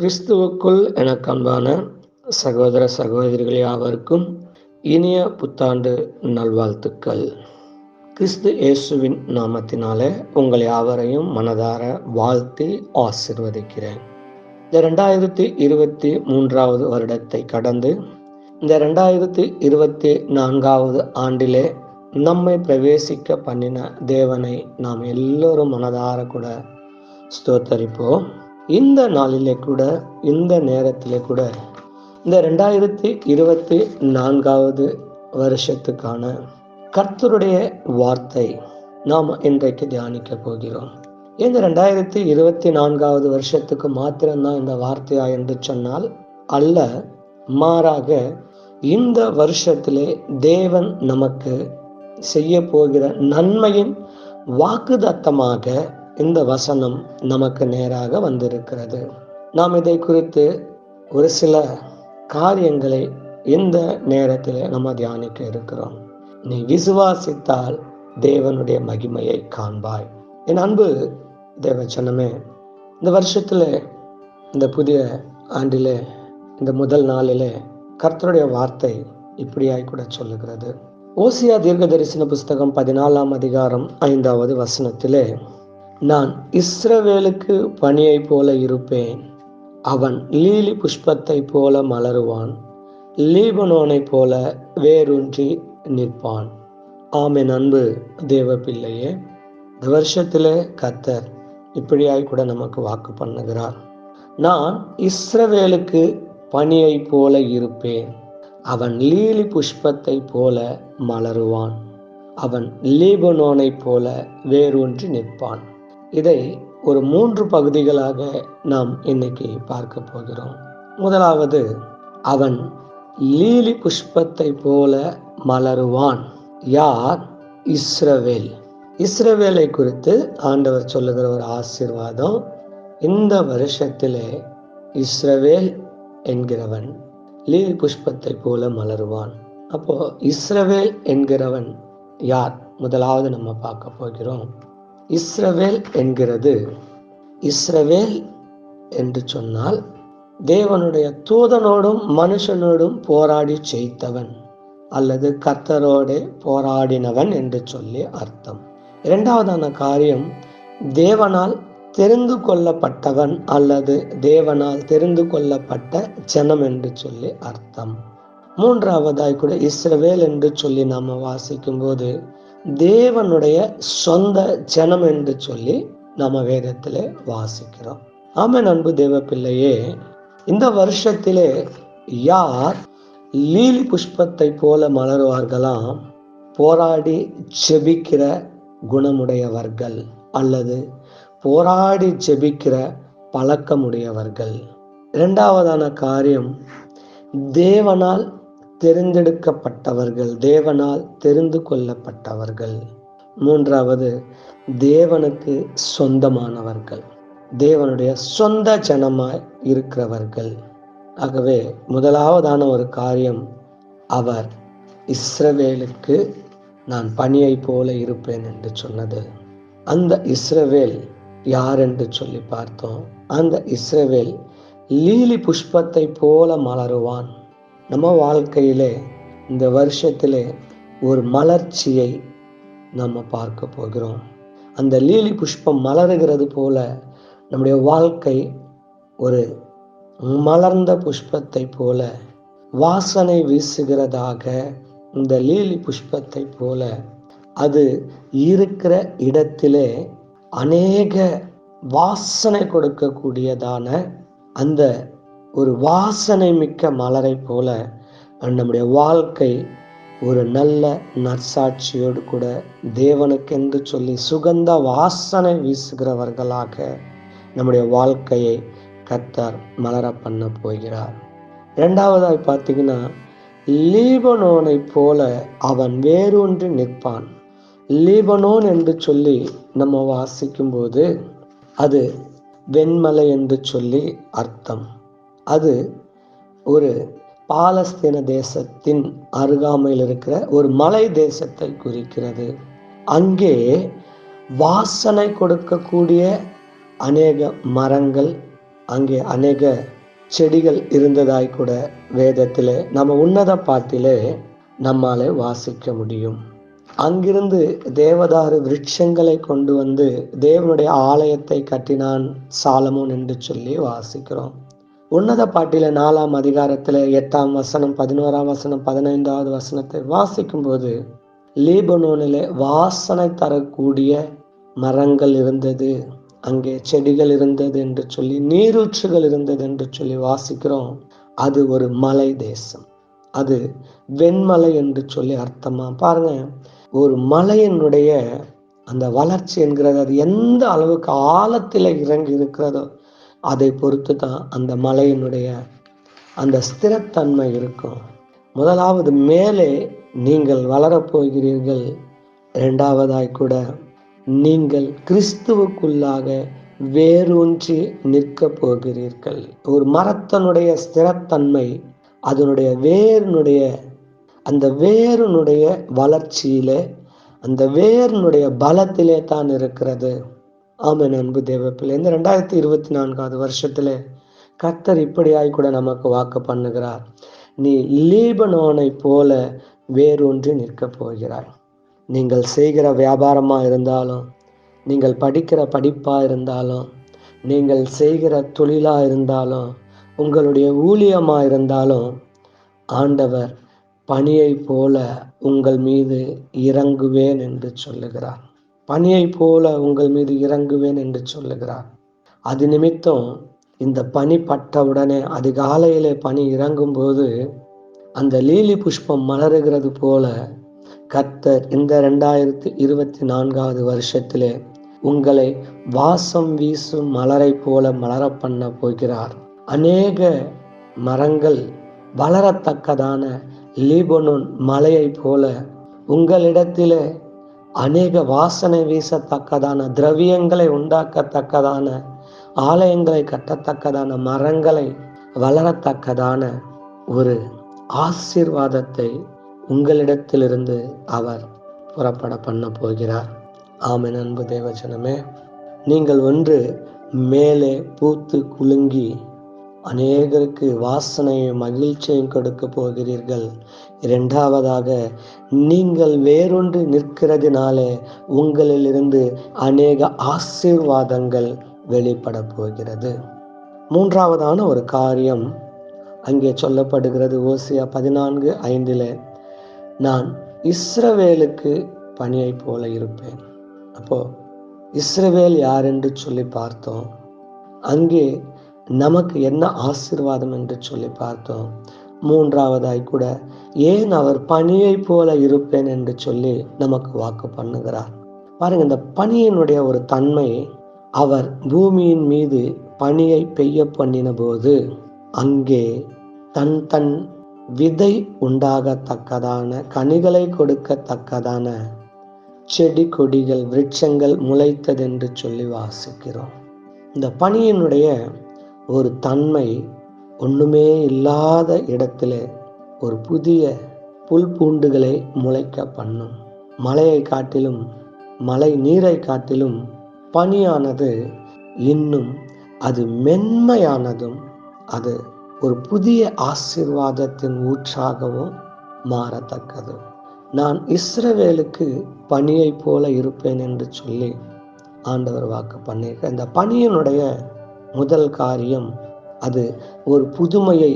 கிறிஸ்துவுக்குள் எனக்கு அன்பான சகோதர சகோதரிகள் யாவருக்கும் இனிய புத்தாண்டு நல்வாழ்த்துக்கள். கிறிஸ்து இயேசுவின் நாமத்தினாலே உங்கள் யாவரையும் மனதார வாழ்த்தி ஆசிர்வதிக்கிறேன். இந்த ரெண்டாயிரத்தி இருபத்தி மூன்றாவது வருடத்தை கடந்து இந்த ரெண்டாயிரத்தி இருபத்தி நான்காவது ஆண்டிலே நம்மை பிரவேசிக்க பண்ணின தேவனை நாம் எல்லோரும் மனதார கூட ஸ்தோத்தரிப்போம். இந்த நாளிலே கூட இந்த நேரத்திலே கூட இந்த ரெண்டாயிரத்தி இருபத்தி நான்காவது வருஷத்துக்கான கர்த்தருடைய வார்த்தை நாம் இன்றைக்கு தியானிக்க போகிறோம். இந்த ரெண்டாயிரத்தி இருபத்தி நான்காவது வருஷத்துக்கு மாத்திரம்தான் இந்த வார்த்தையா என்று சொன்னால் அல்ல மாறாக இந்த வருஷத்திலே தேவன் நமக்கு செய்ய போகிற நன்மையின் வாக்குதத்தமாக இந்த வசனம் நமக்கு நேராக வந்திருக்கிறது. நாம் இதை குறித்து ஒரு சில காரியங்களை இந்த நேரத்தில் நம்ம தியானிக்க இருக்கிறோம். நீ விசுவாசித்தால் தேவனுடைய மகிமையை காண்பாய். என் அன்பு தேவச்சனமே இந்த வருஷத்தில் இந்த புதிய ஆண்டிலே இந்த முதல் நாளிலே கர்த்தருடைய வார்த்தை இப்படியாய் கூட சொல்லுகிறது. ஓசியா தீர்க்க தரிசன புஸ்தகம் பதினாலாம் அதிகாரம் ஐந்தாவது வசனத்திலே நான் இஸ்ரவேலுக்கு பணியைப் போல இருப்பேன். அவன் லீலி புஷ்பத்தைப் போல மலருவான். லீபனோனைப் போல வேரூன்றி நிற்பான். ஆமே அன்பு தேவ பிள்ளையே இந்த வருஷத்தில் கத்தர் இப்படியாய் கூட நமக்கு வாக்கு பண்ணுகிறார். நான் இஸ்ரவேலுக்கு பணியை போல இருப்பேன். அவன் லீலி புஷ்பத்தை போல மலருவான். அவன் லீபனோனைப் போல வேரூன்றி நிற்பான். இதை ஒரு மூன்று பகுதிகளாக நாம் இன்னைக்கு பார்க்க போகிறோம். முதலாவது அவன் லீலி புஷ்பத்தை போல மலருவான். யார்? இஸ்ரவேல். இஸ்ரவேலை குறித்து ஆண்டவர் சொல்லுகிற ஒரு ஆசீர்வாதம் இந்த வருஷத்திலே இஸ்ரவேல் என்கிறவன் லீலி புஷ்பத்தை போல மலருவான். அப்போ இஸ்ரவேல் என்கிறவன் யார்? முதலாவது நம்ம பார்க்க போகிறோம். இஸ்ரவேல் என்கிறது. இஸ்ரவேல் என்று சொன்னால் தேவனுடைய தூதனோடும் மனுஷனோடும் போராடி ஜெயித்தவன் அல்லது கத்தரோடு போராடினவன் என்று சொல்லி அர்த்தம். இரண்டாவதான காரியம் தேவனால் தெரிந்து கொள்ளப்பட்டவன் அல்லது தேவனால் தெரிந்து கொள்ளப்பட்ட ஜனம் என்று சொல்லி அர்த்தம். மூன்றாவதாய் கூட இஸ்ரவேல் என்று சொல்லி நாம் வாசிக்கும் போது தேவனுடைய சொந்த ஜனம் என்று சொல்லி நம்ம வேதத்தில் வாசிக்கிறோம். ஆமன் அன்பு தேவ பிள்ளையே இந்த வருஷத்திலே யார் லீலி புஷ்பத்தை போல மலருவார்களாம்? போராடி ஜெபிக்கிற குணமுடையவர்கள் அல்லது போராடி ஜெபிக்கிற பழக்கமுடையவர்கள். இரண்டாவதான காரியம் தேவனால் தெரிந்தெடுக்கப்பட்டவர்கள் தேவனால் தெரிந்து கொள்ளப்பட்டவர்கள். மூன்றாவது தேவனுக்கு சொந்தமானவர்கள். தேவனுடைய சொந்த ஜனமாய் இருக்கிறவர்கள். ஆகவே முதலாவதான ஒரு காரியம் அவர் இஸ்ரவேலுக்கு நான் பணியை போல இருப்பேன் என்று சொன்னது. அந்த இஸ்ரவேல் யார் என்று சொல்லி பார்த்தோம். அந்த இஸ்ரவேல் லீலி புஷ்பத்தை போல மலருவான். நம்ம வாழ்க்கையிலே இந்த வருஷத்தில் ஒரு மலர்ச்சியை நம்ம பார்க்க போகிறோம். அந்த லீலி புஷ்பம் மலருகிறது போல நம்முடைய வாழ்க்கை ஒரு மலர்ந்த புஷ்பத்தை போல வாசனை வீசுகிறதாக இந்த லீலி புஷ்பத்தை போல அது இருக்கிற இடத்திலே அநேக வாசனை கொடுக்கக்கூடியதான அந்த ஒரு வாசனை மிக்க மலரை போல நம்முடைய வாழ்க்கை ஒரு நல்ல நற்சாட்சியோடு கூட தேவனுக்கென்று சொல்லி சுகந்த வாசனை வீசுகிறவர்களாக நம்முடைய வாழ்க்கையை கத்தார் மலர பண்ண போகிறார். இரண்டாவதாய் பார்த்தீங்கன்னா லீபனோனை போல அவன் வேரூன்றி நிற்பான். லீபனோன் என்று சொல்லி நம்ம வாசிக்கும்போது அது வெண்மலை என்று சொல்லி அர்த்தம். அது ஒரு பாலஸ்தீன தேசத்தின் அருகாமையில் இருக்கிற ஒரு மலை தேசத்தை குறிக்கிறது. அங்கே வாசனை கொடுக்கக்கூடிய அநேக மரங்கள் அங்கே அநேக செடிகள் இருந்ததாய் கூட வேதத்தில் நம்ம உன்னத பாட்டிலே நம்மாலே வாசிக்க முடியும். அங்கிருந்து தேவதாரு விருட்சங்களை கொண்டு வந்து தேவனுடைய ஆலயத்தை கட்டினான் சாலமோன் என்று சொல்லி வாசிக்கிறோம். உன்னத பாட்டில நாலாம் அதிகாரத்துல எட்டாம் வசனம் பதினோராம் வசனம் பதினைந்தாவது வசனத்தை வாசிக்கும் போது லீபனோனிலே வாசனை தரக்கூடிய மரங்கள் இருந்தது. அங்கே செடிகள் இருந்தது என்று சொல்லி நீரூற்றுகள் இருந்தது என்று சொல்லி வாசிக்கிறோம். அது ஒரு மலை தேசம். அது வெண்மலை என்று சொல்லி அர்த்தமா? பாருங்க ஒரு மலையினுடைய அந்த வளர்ச்சி என்கிறது அது எந்த அளவுக்கு ஆழத்தில் இறங்கி இருக்கிறதோ அதை பொறுத்து தான் அந்த மலையினுடைய அந்த ஸ்திரத்தன்மை இருக்கும். முதலாவது மேலே நீங்கள் வளரப்போகிறீர்கள். இரண்டாவதாய் கூட நீங்கள் கிறிஸ்துவுக்குள்ளாக வேரூன்றி நிற்க போகிறீர்கள். ஒரு மரத்தனுடைய ஸ்திரத்தன்மை அதனுடைய வேரினுடைய அந்த வேரினுடைய வளர்ச்சியிலே அந்த வேரினுடைய பலத்திலே தான் இருக்கிறது. ஆமன் அன்பு தேவப்பிள்ளை. இந்த ரெண்டாயிரத்தி இருபத்தி நான்காவது வருஷத்துல கர்த்தர் இப்படியாய் கூட நமக்கு வாக்கு பண்ணுகிறார். நீ லீபனோனை போல வேறொன்று நிற்க போகிறாய். நீங்கள் செய்கிற வியாபாரமா இருந்தாலும் நீங்கள் படிக்கிற படிப்பா இருந்தாலும் நீங்கள் செய்கிற தொழிலா இருந்தாலும் உங்களுடைய ஊழியமா இருந்தாலும் ஆண்டவர் பணியை போல உங்கள் மீது இறங்குவேன் என்று சொல்லுகிறார். பனியை போல உங்கள் மீது இறங்குவேன் என்று சொல்லுகிறார். அது நிமித்தம் இந்த பனி பட்டவுடனே அதிகாலையிலே பனி இறங்கும் போது அந்த லீலி புஷ்பம் மலருகிறது போல கர்த்தர் இந்த ரெண்டாயிரத்தி இருபத்தி நான்காவது வருஷத்திலே உங்களை வாசம் வீசும் மலரை போல மலர பண்ண போகிறார். அநேக மரங்கள் வளரத்தக்கதான லீபனோன் மலையை போல உங்களிடத்திலே அநேக வாசனை வீசத்தக்கதான திரவியங்களை உண்டாக்கத்தக்கதான ஆலயங்களை கட்டத்தக்கதான மரங்களை வளரத்தக்கதான ஒரு ஆசீர்வாதத்தை உங்களிடத்திலிருந்து அவர் புறப்பட பண்ண போகிறார். ஆமை அன்பு தேவச்சனமே நீங்கள் ஒன்று மேலே பூத்து குலுங்கி அநேகருக்கு வாசனையும் மகிழ்ச்சியும் கொடுக்க போகிறீர்கள். இரண்டாவதாக நீங்கள் வேறொன்று நிற்கிறதுனாலே உங்களிலிருந்து அநேக ஆசீர்வாதங்கள் வெளிப்பட போகிறது. மூன்றாவதான ஒரு காரியம் அங்கே சொல்லப்படுகிறது ஓசியா பதினான்கு ஐந்தில் நான் இஸ்ரவேலுக்கு பணியை போல இருப்பேன். அப்போ இஸ்ரவேல் யார்? என்று சொல்லி பார்த்தோம். அங்கே நமக்கு என்ன ஆசிர்வாதம் என்று சொல்லி பார்த்தோம். மூன்றாவதாய் கூட ஏன் அவர் பணியை போல இருப்பேன் என்று சொல்லி நமக்கு வாக்கு பண்ணுகிறார். பாருங்க இந்த பணியினுடைய ஒரு தன்மை அவர் பூமியின் மீது பணியை பெய்ய பண்ணின போது அங்கே தன் தன் விதை உண்டாகத்தக்கதான கனிகளை கொடுக்கத்தக்கதான செடி கொடிகள் விருட்சங்கள் முளைத்ததென்று சொல்லி வாசிக்கிறோம். இந்த பணியினுடைய ஒரு தன்மை ஒன்றுமே இல்லாத இடத்துல ஒரு புதிய புல் பூண்டுகளை முளைக்க பண்ணும். மலையை காட்டிலும் மலை நீரை காட்டிலும் பனியானது இன்னும் அது மென்மையானதும் அது ஒரு புதிய ஆசீர்வாதத்தின் ஊற்றாகவும் மாறத்தக்கது. நான் இஸ்ரவேலுக்கு பணியை போல இருப்பேன் என்று சொல்லி ஆண்டவர் வாக்கு பண்ணியிருக்க இந்த பணியினுடைய முதல் காரியம் அது ஒரு புதுமையை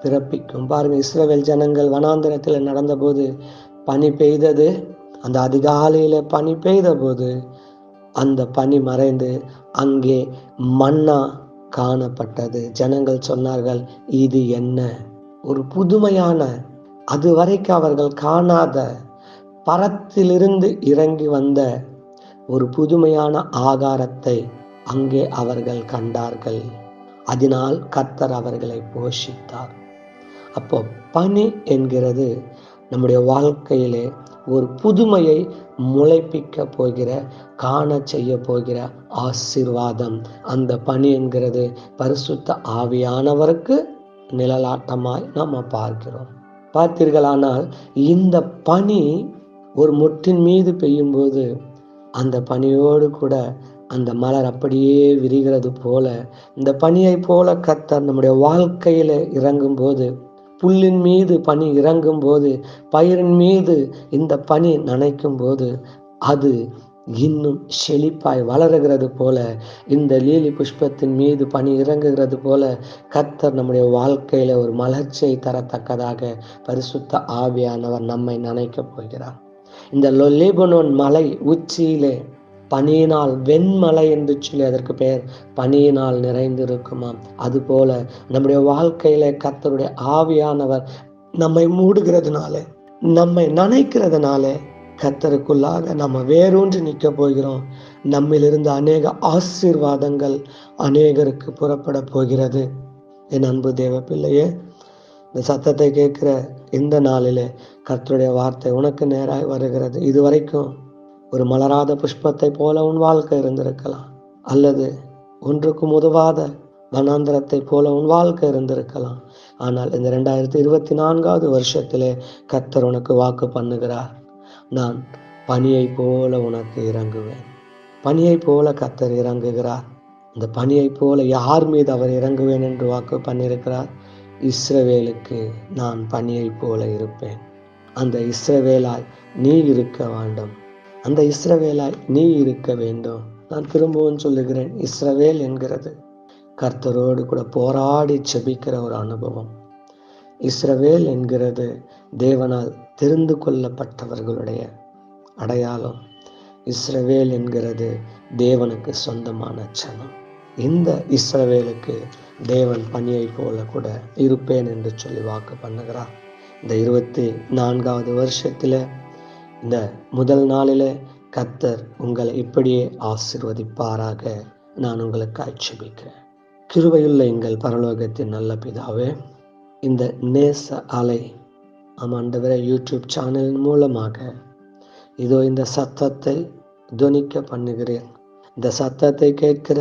பிறப்பிக்கும். பாருங்க இஸ்ரவேல் ஜனங்கள் வனாந்திரத்தில் நடந்தபோது பனி பெய்தது. அந்த அதிகாலையில் பனி பெய்த போது அந்த பனி மறைந்து அங்கே மண்ணா காணப்பட்டது. ஜனங்கள் சொன்னார்கள் இது என்ன? ஒரு புதுமையான அது வரைக்கும் அவர்கள் காணாத பரத்திலிருந்து இறங்கி வந்த ஒரு புதுமையான ஆகாரத்தை அங்கே அவர்கள் கண்டார்கள். அதனால் கர்த்தர் அவர்களை போஷித்தார். அப்போ பனி என்கிறது நம்முடைய வாழ்க்கையிலே ஒரு புதுமையை முளைப்பிக்க போகிற காண செய்ய போகிற ஆசீர்வாதம். அந்த பனி என்கிறது பரிசுத்த ஆவியானவருக்கு நிழலாட்டமாய் நாம் பார்க்கிறோம். பார்த்தீர்களானால் இந்த பனி ஒரு முட்டின் மீது பெய்யும்போது அந்த பனியோடு கூட அந்த மலர் அப்படியே விரிகிறது போல இந்த பனியை போல கத்தர் நம்முடைய வாழ்க்கையில இறங்கும் போது புல்லின் மீது பனி இறங்கும் போது பயிரின் மீது இந்த பனி நனைக்கும் போது அது இன்னும் செழிப்பாய் வளருகிறது போல இந்த லீலி புஷ்பத்தின் மீது பனி இறங்குகிறது போல கத்தர் நம்முடைய வாழ்க்கையில ஒரு மலர்ச்சியை தரத்தக்கதாக பரிசுத்த ஆவியானவர் நம்மை நனைக்கப் போகிறார். இந்த லொலிபனோன் மலை உச்சியிலே பனியினால் வெண்மலை என்று சொல்லி அதற்கு பெயர். பனியினால் நிறைந்திருக்குமாம். அதுபோல நம்முடைய வாழ்க்கையில கத்தருடைய ஆவியானவர் நம்மை மூடுகிறதுனால நம்மை நினைக்கிறதுனால கத்தருக்குள்ளாக நம்ம வேரூன்றி நிற்க போகிறோம். நம்மிலிருந்து அநேக ஆசீர்வாதங்கள் அநேகருக்கு புறப்பட போகிறது. என் அன்பு தேவ பிள்ளையே இந்த சத்தத்தை கேட்கிற இந்த நாளிலே கர்த்தருடைய வார்த்தை உனக்கு நேராக வருகிறது. இதுவரைக்கும் ஒரு மலராத புஷ்பத்தை போல உன் வாழ்க்கை இருந்திருக்கலாம். அல்லது ஒன்றுக்கும் உதவாத வனாந்திரத்தை போல உன் வாழ்க்கை இருந்திருக்கலாம். ஆனால் இந்த ரெண்டாயிரத்தி இருபத்தி நான்காவது வருஷத்திலே கத்தர் உனக்கு வாக்கு பண்ணுகிறார். நான் பனியை போல உனக்கு இறங்குவேன். பனியை போல கத்தர் இறங்குகிறார். இந்த பனியை போல யார் மீது அவர் இறங்குவேன் என்று வாக்கு பண்ணியிருக்கிறார்? இஸ்ரவேலுக்கு நான் பனியை போல இருப்பேன். அந்த இஸ்ரவேலாய் நீ இருக்க வேண்டும். அந்த இஸ்ரவேலாய் நீ இருக்க வேண்டும். நான் திரும்பவும் சொல்லுகிறேன் இஸ்ரவேல் என்கிறது. கர்த்தரோடு கூட போராடி செபிக்கிற ஒரு அனுபவம். இஸ்ரவேல் என்கிறது தேவனால் தெரிந்து கொள்ளப்பட்டவர்களுடைய அடையாளம். இஸ்ரவேல் என்கிறது தேவனுக்கு சொந்தமான சனம் இந்த இஸ்ரவேலுக்கு தேவன் பணியை போல கூட இருப்பேன் என்று சொல்லி வாக்கு பண்ணுகிறார். இந்த இருபத்தி நான்காவது வருஷத்தில் இந்த முதல் நாளில் கத்தர் உங்களை இப்படியே ஆசிர்வதிப்பாராக. நான் உங்களுக்கு ஆட்சேபிக்கிறேன் கிருவையுள்ள எங்கள் பரலோகத்தின் நல்ல பிதாவே இந்த நேச அலை ஆமாண்டவரை யூடியூப் சேனலின் மூலமாக இதோ இந்த சத்தத்தை துவனிக்க பண்ணுகிறேன். இந்த சத்தத்தை கேட்கிற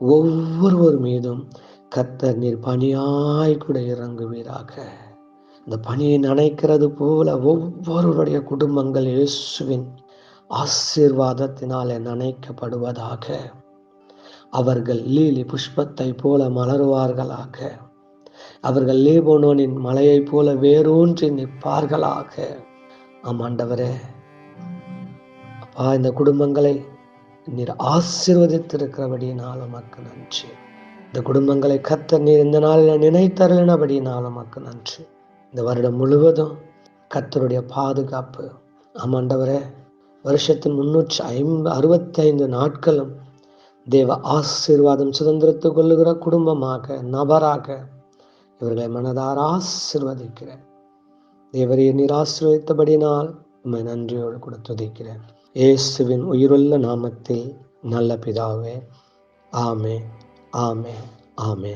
ஒவ்வொருவர் மீதும் கத்தர் நீர் பணியாய் கூட இறங்குவீராக. இந்த பணியை நினைக்கிறது போல ஒவ்வொருவருடைய குடும்பங்கள் இயேசுவின் ஆசீர்வாதத்தினாலே நினைக்கப்படுவதாக. அவர்கள் லீலி புஷ்பத்தை போல மலருவார்களாக. அவர்கள் லேபோனோனின் மலையைப் போல வேரூன்றி நிற்பார்களாக. ஆமாண்டவரே அப்பா இந்த குடும்பங்களை நீர் ஆசீர்வதித்திருக்கிறபடியினால் உமக்கு நன்றி. இந்த குடும்பங்களை கத்த நீர் இந்த நாளில் நினைத்தருளினபடியினால் உமக்கு நன்றி. இந்த வருடம் முழுவதும் கத்தருடைய பாதுகாப்பு. ஆமாண்டவரே வருஷத்தின் முன்னூற்றி ஐம்பது அறுபத்தி ஐந்து நாட்களும் தேவ ஆசீர்வாதம் சுதந்திரத்து கொள்ளுகிற குடும்பமாக நபராக இவர்களை மனதார ஆசிர்வதிக்கிறேன். தேவரையை நீர் ஆசீர்வதித்தபடினால் உண்மை நன்றியோடு கூட துதிக்கிறேன். இயேசுவின் உயிருள்ள நாமத்தில் நல்ல பிதாவே ஆமே ஆமே ஆமே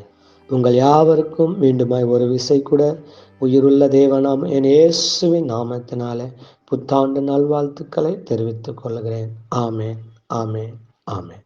உங்கள் யாவருக்கும் மீண்டுமாய் ஒரு விசை கூட. உயிருள்ள தேவனாம் என் இயேசுவின் நாமத்தினாலே புத்தாண்டு நல்வாழ்த்துக்களை தெரிவித்துக் கொள்கிறேன். ஆமே ஆமே ஆமேன்.